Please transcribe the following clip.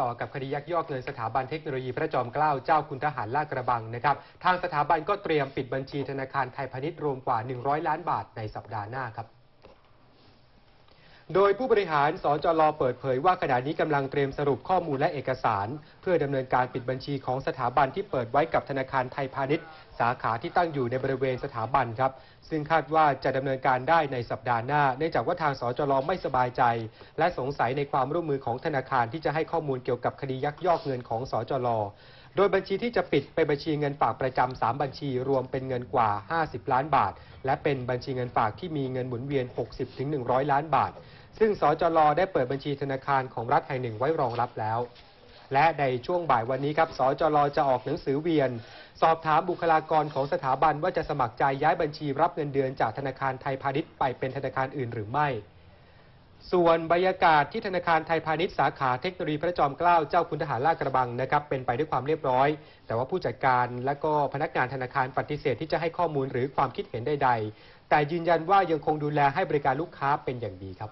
ต่อกับคดียักยอกเงินสถาบันเทคโนโลยีพระจอมเกล้าเจ้าคุณทหารลาดกระบังนะครับทางสถาบันก็เตรียมปิดบัญชีธนาคารไทยพาณิชย์รวมกว่า 100 ล้านบาทในสัปดาห์หน้าครับ โดยผู้บริหารสจลเปิดเผยว่าขณะนี้กำลังเตรียมสรุปข้อมูลและเอกสาร เพื่อดำเนินการปิดบัญชีของสถาบันที่เปิดไว้กับธนาคารไทยพาณิชย์ สาขาที่ตั้งอยู่ในบริเวณสถาบันครับ ซึ่งคาดว่าจะดำเนินการได้ในสัปดาห์หน้า เนื่องจากว่าทางสจลไม่สบายใจ และสงสัยในความร่วมมือของธนาคารที่จะให้ข้อมูลเกี่ยวกับคดียักยอกเงินของสจล โดยบัญชีที่จะปิดเป็นบัญชีเงินฝากประจำสามบัญชีรวมเป็นเงินกว่า 50 ล้านบาท และเป็นบัญชีเงินฝากที่มีเงินหมุนเวียน 60-100 ล้านบาท ซึ่งสจลได้เปิดบัญชีธนาคารของรัฐแห่งหนึ่งไว้รองรับแล้ว และในช่วงบ่ายวันนี้ครับสจลจะออกหนังสือเวียน สอบถามบุคลากรของสถาบันว่าจะสมัครใจย้ายบัญชีรับเงินเดือนจากธนาคารไทยพาณิชย์ไปเป็นธนาคารอื่นหรือไม่ ส่วนบรรยากาศที่ธนาคารไทยพาณิชย์สาขาเทคโนโลยีพระจอมเกล้าเจ้าคุณทหารลาดกระบังนะครับเป็นไปด้วยความเรียบร้อย แต่ว่าผู้จัดการและก็พนักงานธนาคารปฏิเสธที่จะให้ข้อมูลหรือความคิดเห็นใดๆ แต่ยืนยันว่ายังคงดูแลให้บริการลูกค้าเป็นอย่างดีครับ